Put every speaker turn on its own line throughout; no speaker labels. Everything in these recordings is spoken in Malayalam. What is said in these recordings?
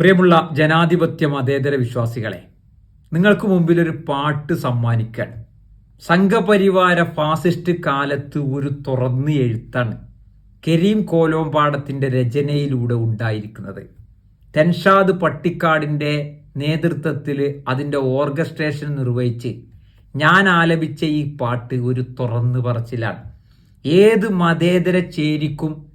പ്രിയമുള്ള ജനാധിപത്യ മതേതര വിശ്വാസികളെ നിങ്ങൾക്ക് മുമ്പിൽ ഒരു പാട്ട് സമ്മാനിക്കാൻ. സംഘപരിവാര ഫാസിസ്റ്റ് കാലത്ത് ഒരു തുറന്നു എഴുത്താണ് കരീം കോലോമ്പാടത്തിന്റെ രചനയിലൂടെ ഉണ്ടായിരിക്കുന്നത്. തെൻഷാദ് പട്ടിക്കാടിന്റെ നേതൃത്വത്തിൽ അതിന്റെ ഓർഗസ്ട്രേഷൻ നിർവഹിച്ച് ഞാൻ ആലപിച്ച ഈ പാട്ട് ഒരു തുറന്നു പറച്ചിലാണ്. ഏത് മതേതര ചേരിക്കും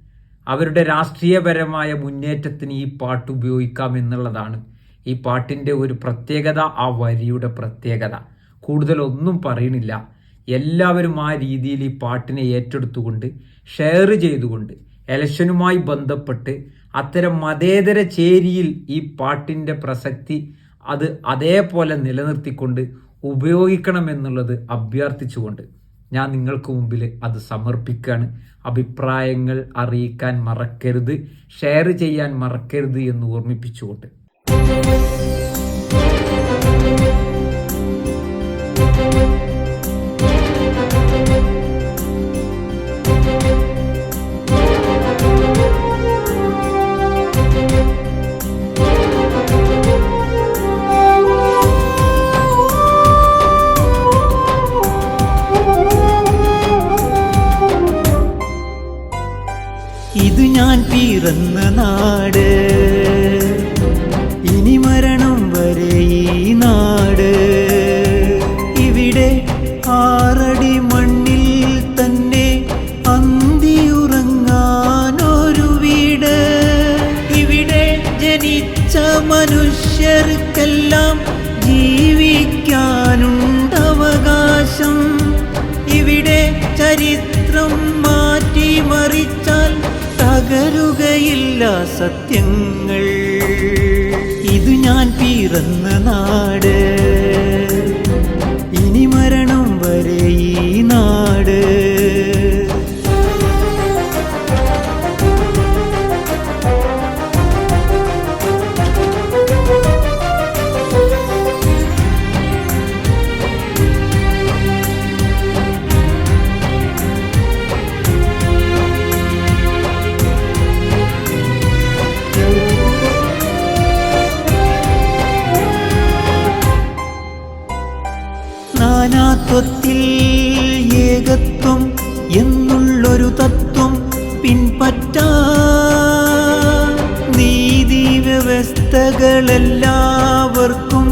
അവരുടെ രാഷ്ട്രീയപരമായ മുന്നേറ്റത്തിന് ഈ പാട്ട് ഉപയോഗിക്കാം എന്നുള്ളതാണ്. ഈ പാട്ടിന്റെ ഒരു പ്രത്യേകത ആ വരിയുടെ പ്രത്യേകത. കൂടുതലൊന്നും പറയണില്ല എല്ലാവരും ആ രീതിയിൽ ഈ പാട്ടിനെ ഏറ്റെടുത്തുകൊണ്ട് ഷെയർ ചെയ്തുകൊണ്ട് എലക്ഷനുമായി ബന്ധപ്പെട്ട് അത്തരം മതേതര ചേരിയിൽ ഈ പാട്ടിന്റെ പ്രസക്തി അത് അതേപോലെ നിലനിർത്തിക്കൊണ്ട് ഉപയോഗിക്കണമെന്നുള്ളത് അഭ്യർത്ഥിച്ചുകൊണ്ട്. ഞാൻ നിങ്ങൾക്ക് മുമ്പിൽ അത് സമർപ്പിക്കുകയാണ്. അഭിപ്രായങ്ങൾ അറിയിക്കാൻ മറക്കരുത് ഷെയർ ചെയ്യാൻ മറക്കരുത് എന്ന് ഓർമ്മിപ്പിച്ചുകൊണ്ട്.
ഇത് ഞാൻ പിറന്ന നാട്. ഇനി മരണം വരെ ഈ നാട്. ഇവിടെ ആറടി മണ്ണിൽ തന്നെ അന്തിയുറങ്ങാനൊരു വീട്. ഇവിടെ ജനിച്ച മനുഷ്യർക്കെല്ലാം ജീവിക്കാനുണ്ടവകാശം. ഇവിടെ ചരിത്രം തകരുകയില്ല സത്യങ്ങൾ. ഇത് ഞാൻ പിറന്ന നാട്. ഇനി മരണം വരെ ഈ നാട് നാനാത്വത്തിൽ ഏകത്വം എന്നുള്ളൊരു തത്വം പിൻപറ്റാ നീതി വ്യവസ്ഥകളെല്ലാവർക്കും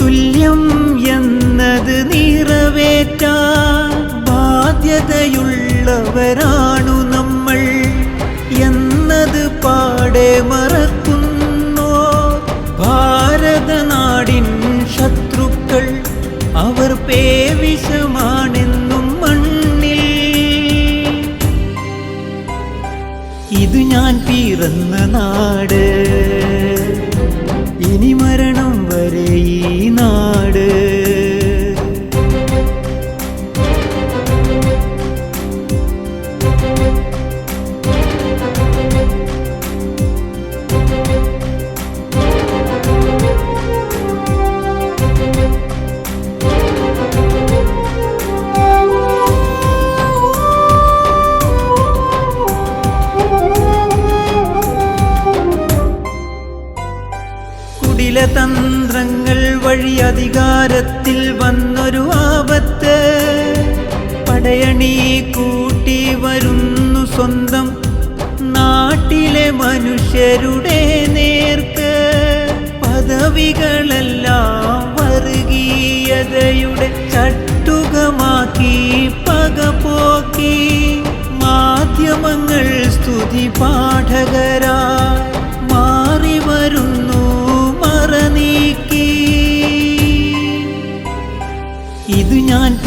തുല്യം എന്നത് നിറവേറ്റ ബാധ്യതയുള്ളവരാണു നമ്മൾ. എന്നത് പാടെ മറക്കുന്നോ? ഭാരതനാടിൻ ശത്രുക്കൾ അവർ പേവിഷമാണെന്നും കുടിലതന്ത്രങ്ങൾ വഴി അധികാരത്തിൽ വന്നൊരു ആപത്ത്. പടയണി കൂട്ടി വരുന്നു സ്വന്തം നാട്ടിലെ മനുഷ്യരുടെ നേർക്ക്. പദവികളെല്ലാം വർഗീയതയുടെ ചട്ടുകമാക്കി പകപോക്കി മാധ്യമങ്ങൾ സ്തുതി പാഠകരായി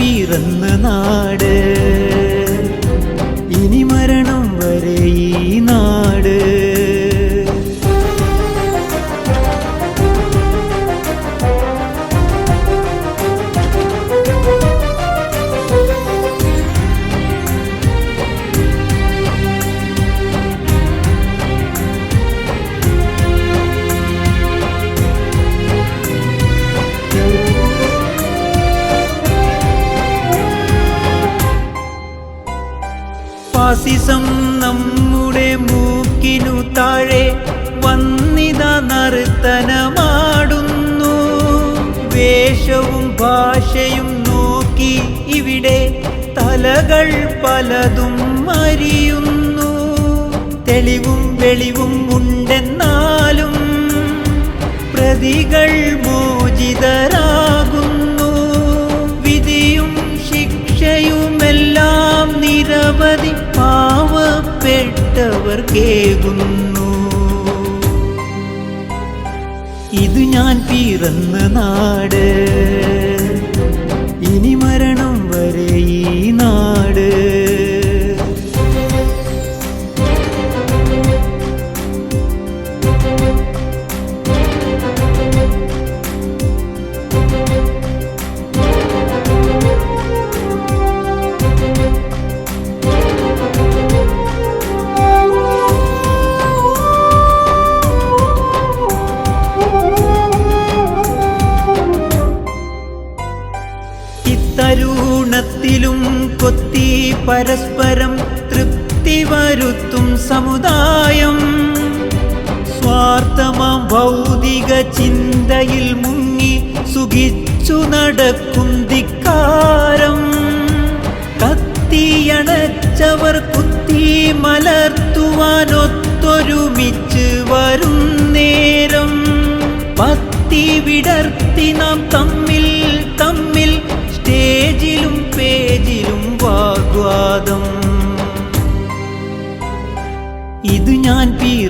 പിറന്ന നാട്. ഫാസിസം നമ്മുടെ മൂക്കിനു താഴെ വന്നിത നർത്തനമാടുന്നു. വേഷവും ഭാഷയും നോക്കി ഇവിടെ തലകൾ പലതും മരിയുന്നു തെളിവും വെളിവും ഉണ്ടെന്നാലും പ്രതികൾ മോചിതരാകുന്നു പാവപ്പെട്ടവർ കേകുന്നു. ഇത് ഞാൻ പിറന്ന നാട് ഇനി മരണം വരെ ഈ നാട്. കൊത്തി പരസ്പരം തൃപ്തി വരുത്തും സമുദായം. സ്വാർത്ഥമാം ഭൗതിക ചിന്തയിൽ മുങ്ങി സുഖിച്ചു നടക്കും ധിക്കാരം. കത്തിയണച്ചവർ കുത്തി മലർത്തുവാനൊത്തൊരുമിച്ച് വരും നേരം. പത്തി വിടർത്തി നാം തമ്മിൽ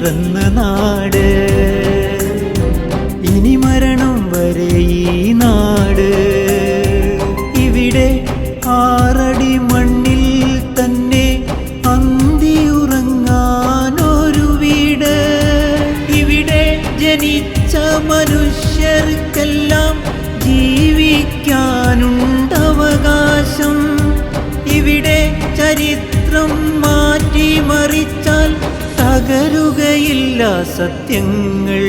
പിറന്ന നാട്. തകരുകയില്ല സത്യങ്ങൾ.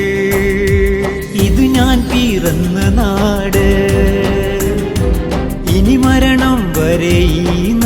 ഇത് ഞാൻ പിറന്ന നാട്. ഇനി മരണം വരെയും